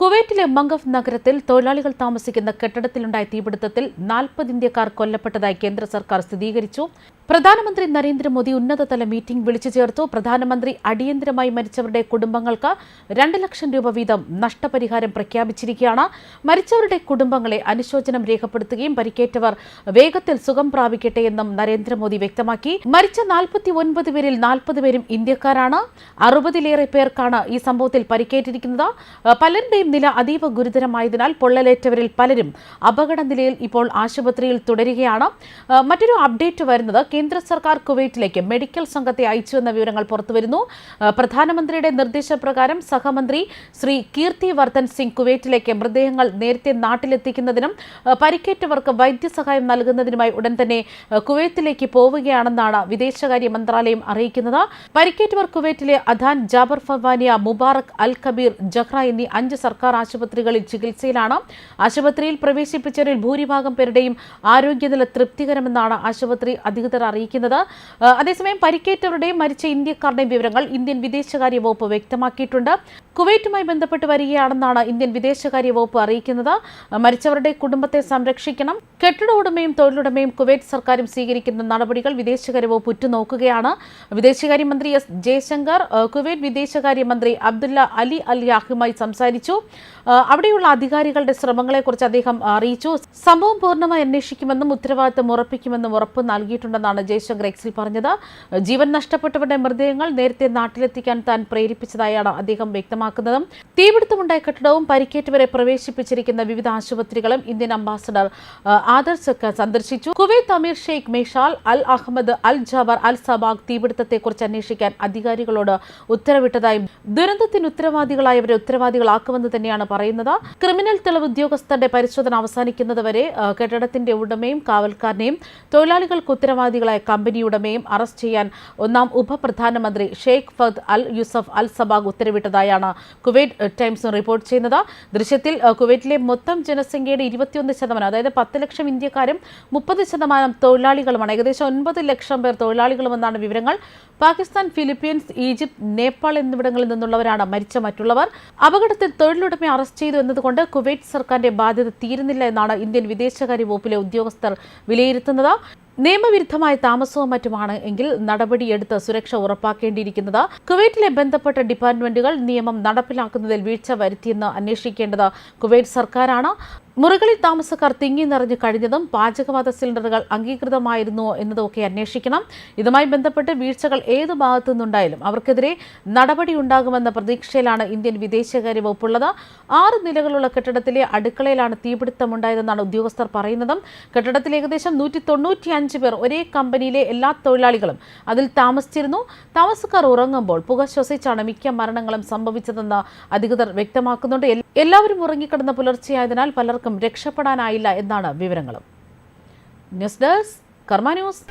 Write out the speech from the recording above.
കുവൈറ്റിലെ മംഗഫ് നഗരത്തിൽ തൊഴിലാളികൾ താമസിക്കുന്ന കെട്ടിടത്തിലുണ്ടായ തീപിടുത്തത്തിൽ നാൽപ്പത് ഇന്ത്യക്കാർ കൊല്ലപ്പെട്ടതായി കേന്ദ്ര സർക്കാർ സ്ഥിരീകരിച്ചു. പ്രധാനമന്ത്രി നരേന്ദ്രമോദി ഉന്നതതല മീറ്റിംഗ് വിളിച്ചു ചേർത്തു. പ്രധാനമന്ത്രി അടിയന്തരമായി മരിച്ചവരുടെ കുടുംബങ്ങൾക്ക് രണ്ട് ലക്ഷം രൂപ വീതം നഷ്ടപരിഹാരം പ്രഖ്യാപിച്ചിരിക്കുകയാണ്. മരിച്ചവരുടെ കുടുംബങ്ങളെ അനുശോചനം രേഖപ്പെടുത്തുകയും പരിക്കേറ്റവർ വേഗത്തിൽ സുഖം പ്രാപിക്കട്ടെ എന്നും നരേന്ദ്രമോദി വ്യക്തമാക്കി. മരിച്ച നാൽപ്പത്തി ഒൻപത് പേരിൽ നാൽപ്പത് പേരും ഇന്ത്യക്കാരാണ്. അറുപതിലേറെ പേർക്കാണ് ഈ സംഭവത്തിൽ പരിക്കേറ്റിരിക്കുന്നത്. പലരുടെയും നില അതീവ ഗുരുതരമായതിനാൽ പൊള്ളലേറ്റവരിൽ പലരും അപകട നിലയിൽ ഇപ്പോൾ ആശുപത്രിയിൽ തുടരുകയാണ്. മറ്റൊരു അപ്ഡേറ്റ് വരുന്നത് കേന്ദ്ര സർക്കാർ കുവൈറ്റിലേക്ക് മെഡിക്കൽ സംഘത്തെ അയച്ചുവെന്ന വിവരങ്ങൾ പുറത്തുവരുന്നു. പ്രധാനമന്ത്രിയുടെ നിർദ്ദേശപ്രകാരം സഹമന്ത്രി ശ്രീ കീർത്തി വർദ്ധൻ സിംഗ് കുവൈറ്റിലേക്ക് മൃതദേഹങ്ങൾ നേരത്തെ നാട്ടിലെത്തിക്കുന്നതിനും പരിക്കേറ്റവർക്ക് വൈദ്യസഹായം നൽകുന്നതിനുമായി ഉടൻ തന്നെ കുവൈത്തിലേക്ക് പോവുകയാണെന്നാണ് വിദേശകാര്യ മന്ത്രാലയം അറിയിക്കുന്നത്. പരിക്കേറ്റവർ കുവൈറ്റിലെ Adan Jaber Farwaniya Mubarak Al Kabeer Jahra എന്നീ അഞ്ച് സർക്കാർ ആശുപത്രികളിൽ ചികിത്സയിലാണ്. ആശുപത്രിയിൽ പ്രവേശിപ്പിച്ചവരിൽ ഭൂരിഭാഗം പേരുടെയും ആരോഗ്യനില തൃപ്തികരമെന്നാണ് ആശുപത്രി അധികൃതർ അറിയിക്കുന്നത്. അതേസമയം പരിക്കേറ്റവരുടെയും മരിച്ച ഇന്ത്യക്കാരുടെയും വിവരങ്ങൾ ഇന്ത്യൻ വിദേശകാര്യ വകുപ്പ് വ്യക്തമാക്കിയിട്ടുണ്ട്. കുവൈറ്റുമായി ബന്ധപ്പെട്ട് വരികയാണെന്നാണ് ഇന്ത്യൻ വിദേശകാര്യ വകുപ്പ് അറിയിക്കുന്നത്. മരിച്ചവരുടെ കുടുംബത്തെ സംരക്ഷിക്കണം. കെട്ടിട ഉടമയും തൊഴിലുടമയും കുവൈറ്റ് സർക്കാരും സ്വീകരിക്കുന്ന നടപടികൾ വിദേശകാര്യ വകുപ്പ് ഉറ്റുനോക്കുകയാണ്. വിദേശകാര്യമന്ത്രി എസ് ജയശങ്കർ കുവൈറ്റ് വിദേശകാര്യമന്ത്രി അബ്ദുല്ല അലി അൽ യാഹുമായി സംസാരിച്ചു. അവിടെയുള്ള അധികാരികളുടെ ശ്രമങ്ങളെക്കുറിച്ച് അദ്ദേഹം അറിയിച്ചു. സംഭവം പൂർണമായി അന്വേഷിക്കുമെന്നും ഉത്തരവാദിത്തം ഉറപ്പിക്കുമെന്നും ഉറപ്പ് നൽകിയിട്ടുണ്ടെന്നാണ് ജയശങ്കർ എക്സിൽ പറഞ്ഞത്. ജീവൻ നഷ്ടപ്പെട്ടവരുടെ മൃതദേഹങ്ങൾ നേരത്തെ നാട്ടിലെത്തിക്കാൻ താൻ പ്രേരിപ്പിച്ചതായാണ് അദ്ദേഹം വ്യക്തമാക്കുന്നത്. തീപിടുത്തമുണ്ടായ കെട്ടിടവും പരിക്കേറ്റവരെ പ്രവേശിപ്പിച്ചിരിക്കുന്ന വിവിധ ആശുപത്രികളും ഇന്ത്യൻ അംബാസഡർ ആദർ സന്ദർശിച്ചു. കുവൈത്ത് അമീർ Sheikh Meshal Al Ahmad Al Jaber Al Sabah തീപിടുത്തത്തെക്കുറിച്ച് അന്വേഷിക്കാൻ അധികാരികളോട് ഉത്തരവിട്ടതായും ദുരന്തത്തിന് ഉത്തരവാദികളായവരെ ഉത്തരവാദികളാക്കുമെന്ന് തന്നെയാണ് പറയുന്നത്. ക്രിമിനൽ തെളിവ് ഉദ്യോഗസ്ഥരുടെ പരിശോധന അവസാനിക്കുന്നതുവരെ കെട്ടിടത്തിന്റെ ഉടമയും കാവൽക്കാരനെയും തൊഴിലാളികൾക്ക് ഉത്തരവാദികളായ കമ്പനി ഉടമയും അറസ്റ്റ് ചെയ്യാൻ ഒന്നാം ഉപപ്രധാനമന്ത്രി Sheikh Fahad Al Yousef Al Sabah ഉത്തരവിട്ടതായാണ് Kuwait Times report ചെയ്യുന്നത്. ദൃശ്യത്തിൽ കുവൈറ്റിലെ മൊത്തം ജനസംഖ്യയുടെ ഇരുപത്തിയൊന്ന് ശതമാനം അതായത് പത്ത് ലക്ഷം ഇന്ത്യക്കാരും മുപ്പത് ശതമാനം തൊഴിലാളികളുമാണ്. ഏകദേശം ഒൻപത് ലക്ഷം പേർ തൊഴിലാളികളുമെന്നാണ് വിവരങ്ങൾ. പാകിസ്ഥാൻ ഫിലിപ്പീൻസ് ഈജിപ്ത് നേപ്പാൾ എന്നിവിടങ്ങളിൽ നിന്നുള്ളവരാണ് മരിച്ച മറ്റുള്ളവർ. അപകടത്തിൽ തൊഴിലുടമയെ അറസ്റ്റ് ചെയ്തു എന്നതുകൊണ്ട് കുവൈറ്റ് സർക്കാരിന്റെ ബാധ്യത തീരുന്നില്ല എന്നാണ് ഇന്ത്യൻ വിദേശകാര്യ വകുപ്പിലെ ഉദ്യോഗസ്ഥർ വിലയിരുത്തുന്നത്. നിയമവിരുദ്ധമായ താമസവും മറ്റുമാണ് എങ്കിൽ നടപടിയെടുത്ത് സുരക്ഷ ഉറപ്പാക്കേണ്ടിയിരിക്കുന്നത്. കുവൈറ്റിലെ ബന്ധപ്പെട്ട ഡിപ്പാർട്ട്മെന്റുകൾ നിയമം നടപ്പിലാക്കുന്നതിൽ വീഴ്ച വരുത്തിയെന്ന് അന്വേഷിക്കേണ്ടത് കുവൈറ്റ് സർക്കാരാണ്. മുറികളിൽ താമസക്കാർ തിങ്ങി നിറഞ്ഞു കഴിഞ്ഞതും പാചകവാത സിലിണ്ടറുകൾ അംഗീകൃതമായിരുന്നോ എന്നതൊക്കെ അന്വേഷിക്കണം. ഇതുമായി ബന്ധപ്പെട്ട് വീഴ്ചകൾ ഏത് ഭാഗത്തു നിന്നുണ്ടായാലും അവർക്കെതിരെ നടപടി ഉണ്ടാകുമെന്ന പ്രതീക്ഷയിലാണ് ഇന്ത്യൻ വിദേശകാര്യ വകുപ്പുള്ളത്. ആറ് നിലകളുള്ള കെട്ടിടത്തിലെ അടുക്കളയിലാണ് തീപിടുത്തമുണ്ടായതെന്നാണ് ഉദ്യോഗസ്ഥർ പറയുന്നതും. കെട്ടിടത്തിൽ ഏകദേശം നൂറ്റി തൊണ്ണൂറ്റിയഞ്ച് പേർ ഒരേ കമ്പനിയിലെ എല്ലാ തൊഴിലാളികളും അതിൽ താമസിച്ചിരുന്നു. താമസക്കാർ ഉറങ്ങുമ്പോൾ പുക ശ്വസിച്ചാണ് മിക്ക മരണങ്ങളും സംഭവിച്ചതെന്ന് അധികൃതർ വ്യക്തമാക്കുന്നുണ്ട്. എല്ലാവരും ഉറങ്ങിക്കിടന്ന പുലർച്ചെയായതിനാൽ പലർക്കും രക്ഷപ്പെടാനായില്ല എന്നാണ് വിവരങ്ങളും. News desk Karma news.